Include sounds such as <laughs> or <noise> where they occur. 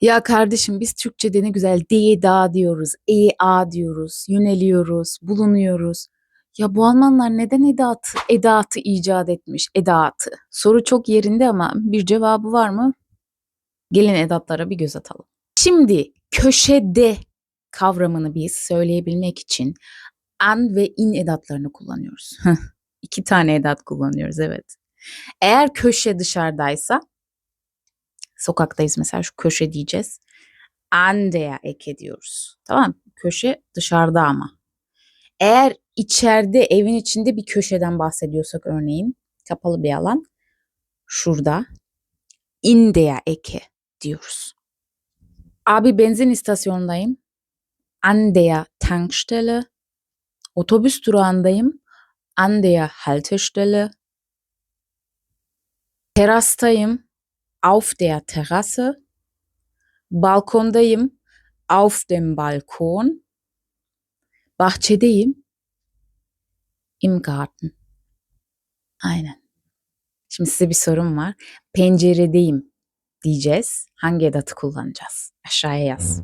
Ya kardeşim biz Türkçe'de ne güzel diye da diyoruz, e a diyoruz, yöneliyoruz, bulunuyoruz. Ya bu Almanlar neden edatı, edatı icat etmiş, edatı? Soru çok yerinde ama bir cevabı var mı? Gelin edatlara bir göz atalım. Şimdi köşede kavramını biz söyleyebilmek için an ve in edatlarını kullanıyoruz. <laughs> İki tane edat kullanıyoruz evet. Eğer köşe dışarıdaysa sokaktayız mesela şu köşe diyeceğiz. An der Ecke diyoruz. Tamam Köşe dışarıda ama. Eğer içeride evin içinde bir köşeden bahsediyorsak örneğin kapalı bir alan şurada in der Ecke diyoruz. Abi benzin istasyonundayım. An der Tankstelle. Otobüs durağındayım. An der Haltestelle. Terastayım. Auf der Terrasse. Balkondayım. Auf dem Balkon. Bahçedeyim. Im Garten. Aynen. Şimdi size bir sorum var. Penceredeyim diyeceğiz. Hangi edatı kullanacağız? Aşağıya yaz.